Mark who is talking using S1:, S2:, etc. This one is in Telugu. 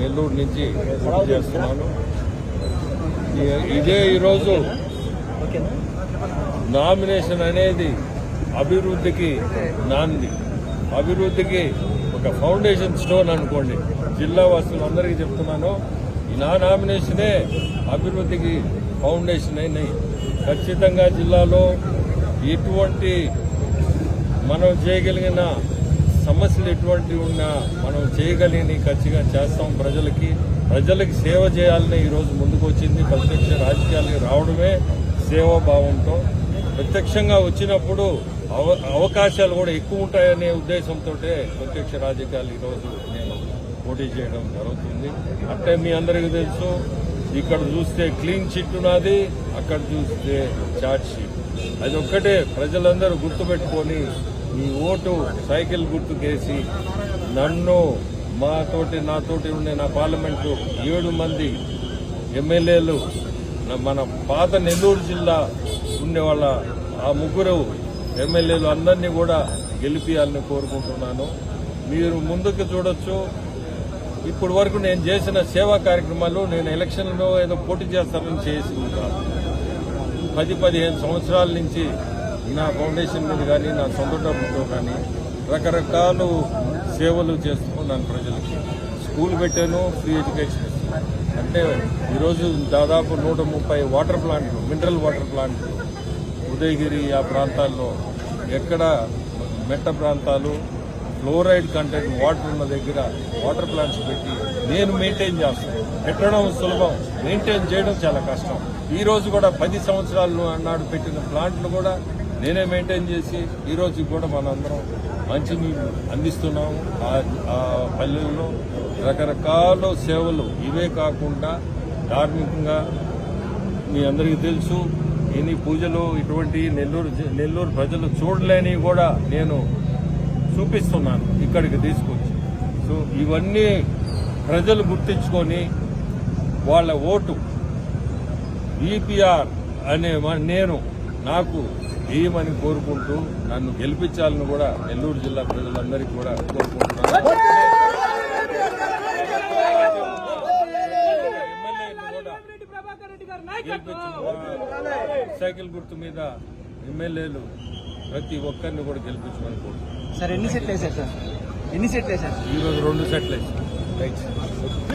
S1: నెల్లూరు నుంచి చేస్తున్నాను. ఇదే ఈరోజు నామినేషన్ అనేది అభివృద్ధికి నాంది. అభివృద్ధికి ఒక ఫౌండేషన్ స్టోన్ అనుకోండి. జిల్లా వాసులందరికీ చెప్తున్నాను ఈ నా నామినేషనే అభివృద్ధికి ఫౌండేషన్ అయినాయి. ఖచ్చితంగా జిల్లాలో ఎటువంటి మనం చేయగలిగిన సమస్యలు ఎటువంటి ఉన్నా మనం చేయగలిగిన ఖచ్చితంగా చేస్తాం ప్రజలకి. ప్రజలకి సేవ చేయాలని ఈరోజు ముందుకు వచ్చింది ప్రత్యక్ష రాజకీయాలకి రావడమే సేవాభావంతో. ప్రత్యక్షంగా వచ్చినప్పుడు అవ అవకాశాలు కూడా ఎక్కువ ఉంటాయనే ఉద్దేశంతో ప్రత్యక్ష రాజకీయాలు ఈరోజు నేను పోటీ చేయడం జరుగుతుంది. అంటే మీ అందరికీ తెలుసు ఇక్కడ చూస్తే క్లీన్ చిట్ ఉన్నది అక్కడ చూస్తే చార్జ్ షీట్. అది ఒక్కటే ప్రజలందరూ గుర్తుపెట్టుకొని ఈ ఓటు సైకిల్ గుర్తుకేసి నన్ను మాతోటి నాతోటి ఉండే నా పార్లమెంటు ఏడు మంది ఎమ్మెల్యేలు మన పాత నెల్లూరు జిల్లా ఉండే వాళ్ళ ఆ ముగ్గురు ఎమ్మెల్యేలు అందరినీ కూడా గెలిపియాలని కోరుకుంటున్నాను. మీరు ముందుకు చూడొచ్చు. ఇప్పటి వరకు నేను చేసిన సేవా కార్యక్రమాలు నేను ఎలక్షన్లో ఏదో పోటీ చేస్తానని చేసి ఉంటాను పది పదిహేను సంవత్సరాల నుంచి నా ఫౌండేషన్ మీద కానీ నా సొంత డబ్బుతో కానీ రకరకాల సేవలు చేస్తున్నాను ప్రజలకి. స్కూల్ పెట్టాను ఫ్రీ ఎడ్యుకేషన్ అంటే ఈరోజు దాదాపు నూట ముప్పై వాటర్ ప్లాంట్లు మినరల్ వాటర్ ప్లాంట్లు ఉదయగిరి ఆ ప్రాంతాల్లో ఎక్కడ మెట్ట ప్రాంతాలు ఫ్లోరైడ్ కంటెంట్ వాటర్ ఉన్న దగ్గర వాటర్ ప్లాంట్స్ పెట్టి నేను మెయింటైన్ చేస్తాను. పెట్టడం సులభం మెయింటైన్ చేయడం చాలా కష్టం. ఈ రోజు కూడా పది సంవత్సరాలు నాడు పెట్టిన ప్లాంట్లు కూడా నేనే మెయింటైన్ చేసి ఈరోజు కూడా మనందరం మంచినీళ్ళు అందిస్తున్నాము. ఆ- ఆ పల్లెల్లో రకరకాల సేవలు ఇవే కాకుండా ధార్మికంగా మీ అందరికీ తెలుసు ఎన్ని పూజలు ఇటువంటి నెల్లూరు జ- నెల్లూరు ప్రజలు చూడలేని కూడా నేను చూపిస్తున్నాను ఇక్కడికి తీసుకొచ్చి. సో ఇవన్నీ ప్రజలు గుర్తించుకొని వాళ్ళ ఓటు ఈపీఆర్ అనే మ- నేను నాకు వేయమని కోరుకుంటూ నన్ను గెలిపించాలని కూడా నెల్లూరు జిల్లా ప్రజలందరికీ కూడా కోరుకుంటున్నాను. సైకిల్ గుర్తు మీద ఎమ్మెల్యేలు ప్రతి ఒక్కరిని కూడా గెలిపించమని కోరుకుంటున్నాను.
S2: సార్ ఎన్ని సెట్లు వేశారు సార్? ఎన్ని సెట్లు వేశారు?
S1: ఈరోజు రెండు సెట్లు వేసాం రైట్.